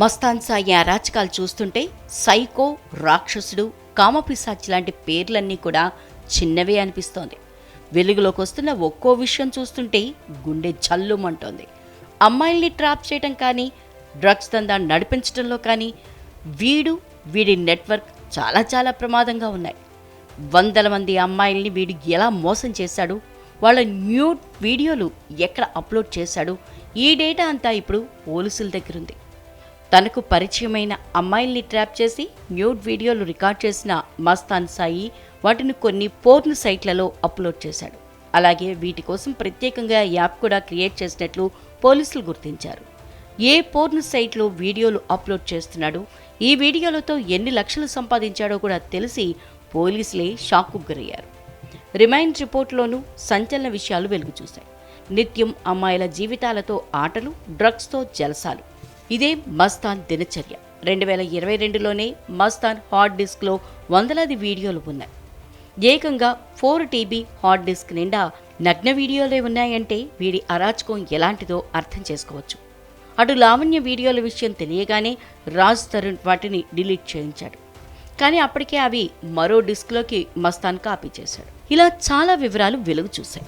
మస్తాన్ సాయి అరాచకాలు చూస్తుంటే సైకో రాక్షసుడు కామపిశాచి లాంటి పేర్లన్నీ కూడా చిన్నవే అనిపిస్తోంది. వెలుగులోకి వస్తున్న ఒక్కో విషయం చూస్తుంటే గుండె జల్లుమంటోంది. అమ్మాయిల్ని ట్రాప్ చేయడం కానీ డ్రగ్స్ దందా నడిపించడంలో కానీ వీడు వీడి నెట్వర్క్ చాలా చాలా ప్రమాదంగా ఉన్నాయి. వందల మంది అమ్మాయిల్ని వీడు ఎలా మోసం చేశాడు వాళ్ళ న్యూ వీడియోలు ఎక్కడ అప్లోడ్ చేశాడు ఈ డేటా అంతా ఇప్పుడు పోలీసుల దగ్గర ఉంది తనకు పరిచయమైన అమ్మాయిల్ని ట్రాప్ చేసి న్యూడ్ వీడియోలు రికార్డ్ చేసిన మస్తాన్ సాయి వాటిని కొన్ని పోర్న్ సైట్లలో అప్లోడ్ చేశాడు. అలాగే వీటి కోసం ప్రత్యేకంగా యాప్ కూడా క్రియేట్ చేసినట్లు పోలీసులు గుర్తించారు. ఏ పోర్న్ సైట్లో వీడియోలు అప్లోడ్ చేస్తున్నాడు ఈ వీడియోలతో ఎన్ని లక్షలు సంపాదించాడో కూడా తెలిసి పోలీసులే షాక్కు గురయ్యారు. రిమైండ్ రిపోర్ట్లోనూ సంచలన విషయాలు వెలుగు చూశాయి నిత్యం అమ్మాయిల జీవితాలతో ఆటలు డ్రగ్స్తో జలసాలు. ఇదే మస్తాన్ దినచర్య. రెండు వేల ఇరవై రెండులోనే మస్తాన్ హార్డ్ డిస్క్లో వందలాది వీడియోలు ఉన్నాయి. ఏకంగా ఫోర్ టీబీ హార్డ్ డిస్క్ నిండా నగ్న వీడియోలే ఉన్నాయంటే వీడి అరాచకం ఎలాంటిదో అర్థం చేసుకోవచ్చు. అటు లావణ్య వీడియోల విషయం తెలియగానే రాజ్ తరుణ్ వాటిని డిలీట్ చేయించాడు. కానీ అప్పటికే అవి మరో డిస్క్లోకి మస్తాన్ కాపీ చేశాడు. ఇలా చాలా వివరాలు వెలుగు చూశాయి.